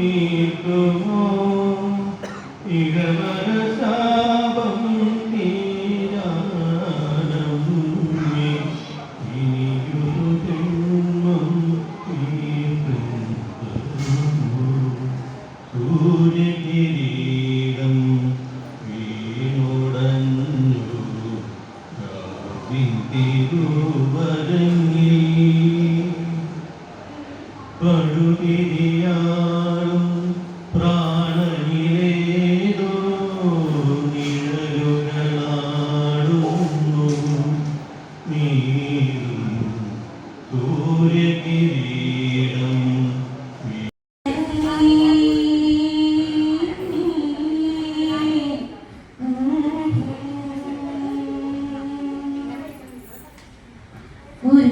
നീക്കുമോ ഇടവരശാപം തീരാനം ഇനിയൊരു ജന്മം തീർക്കുന്നു സൂര്യകിരീടം വീണുടഞ്ഞു തിരുവരങ്ങി പടുതിരിയാളും ഒരു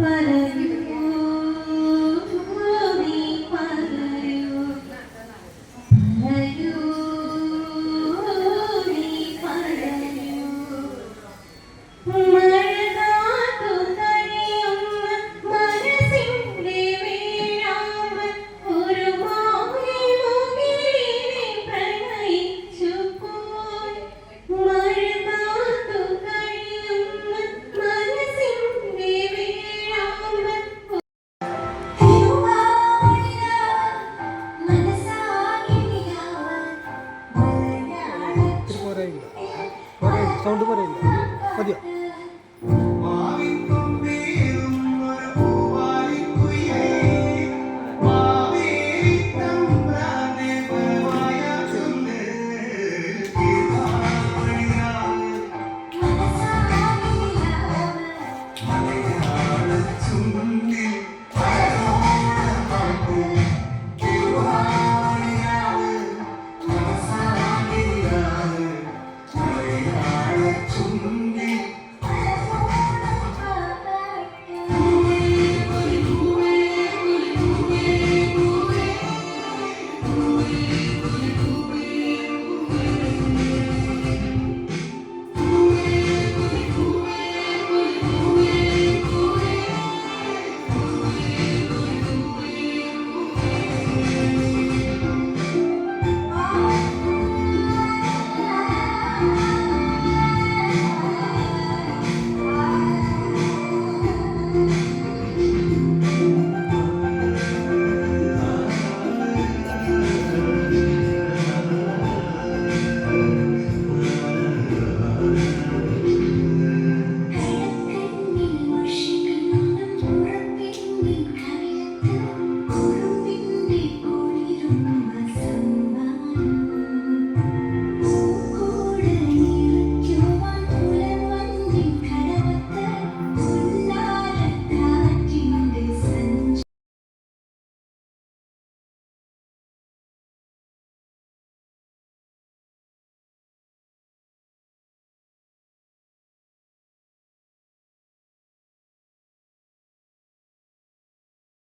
para സൗണ്ട് പറയില്ല? മതിയോ?